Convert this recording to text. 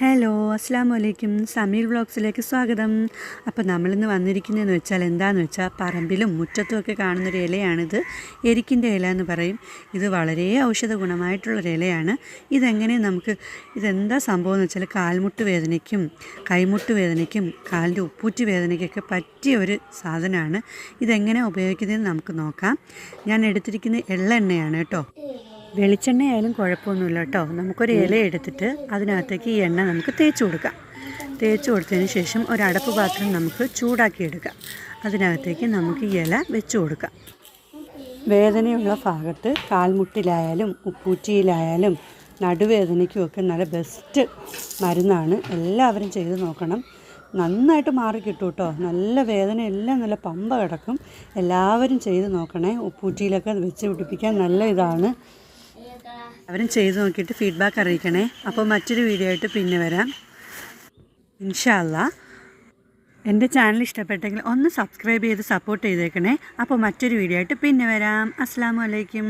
Hello അസ്സാം വലൈക്കും സമീർ വ്ളോഗ്സിലേക്ക് സ്വാഗതം. അപ്പോൾ നമ്മളിന്ന് വന്നിരിക്കുന്നതെന്ന് വെച്ചാൽ എന്താണെന്ന് വെച്ചാൽ പറമ്പിലും മുറ്റത്തുമൊക്കെ കാണുന്നൊരു ഇലയാണിത്. എരിക്കിന്റെ ഇല എന്ന് പറയും. ഇത് വളരെ ഔഷധ ഗുണമായിട്ടുള്ളൊരു ഇലയാണ്. ഇതെങ്ങനെ നമുക്ക് ഇതെന്താ സംഭവം എന്ന് വെച്ചാൽ കാൽമുട്ട് വേദനയ്ക്കും കൈമുട്ട് വേദനയ്ക്കും കാലിന്റെ ഉപ്പൂറ്റി വേദനയ്ക്കൊക്കെ പറ്റിയ ഒരു സാധനമാണ്. ഇതെങ്ങനെ ഉപയോഗിക്കുന്നതെന്ന് നമുക്ക് നോക്കാം. ഞാൻ എടുത്തിരിക്കുന്ന എള്ളെണ്ണയാണ് കേട്ടോ. വെളിച്ചെണ്ണ ആയാലും കുഴപ്പമൊന്നുമില്ല കേട്ടോ. നമുക്കൊരു ഇല എടുത്തിട്ട് അതിനകത്തേക്ക് ഈ എണ്ണ നമുക്ക് തേച്ച് കൊടുക്കാം. തേച്ച് കൊടുത്തതിന് ശേഷം ഒരു അടപ്പ് പാത്രം നമുക്ക് ചൂടാക്കി എടുക്കാം. അതിനകത്തേക്ക് നമുക്ക് ഇല വെച്ച് കൊടുക്കാം. വേദനയുള്ള ഭാഗത്ത് കാൽമുട്ടിലായാലും ഉപ്പൂറ്റിയിലായാലും നടുവേദനയ്ക്കുമൊക്കെ നല്ല ബെസ്റ്റ് മരുന്നാണ്. എല്ലാവരും ചെയ്ത് നോക്കണം. നന്നായിട്ട് മാറിക്കിട്ടു കേട്ടോ നല്ല വേദന എല്ലാം നല്ല പമ്പ കിടക്കും. എല്ലാവരും ചെയ്ത് നോക്കണേ. ഉപ്പൂറ്റിയിലൊക്കെ വെച്ച് പിടിപ്പിക്കാൻ നല്ല ഇതാണ്. അവരും ചെയ്ത് നോക്കിയിട്ട് ഫീഡ്ബാക്ക് അറിയിക്കണേ. അപ്പോൾ മറ്റൊരു വീഡിയോ ആയിട്ട് പിന്നെ വരാം. ഇൻഷാല്ല എന്റെ ചാനൽ ഇഷ്ടപ്പെട്ടെങ്കിൽ ഒന്ന് സബ്സ്ക്രൈബ് ചെയ്ത് സപ്പോർട്ട് ചെയ്തേക്കണേ. അപ്പോൾ മറ്റൊരു വീഡിയോ ആയിട്ട് പിന്നെ വരാം. അസ്സാം വലൈക്കും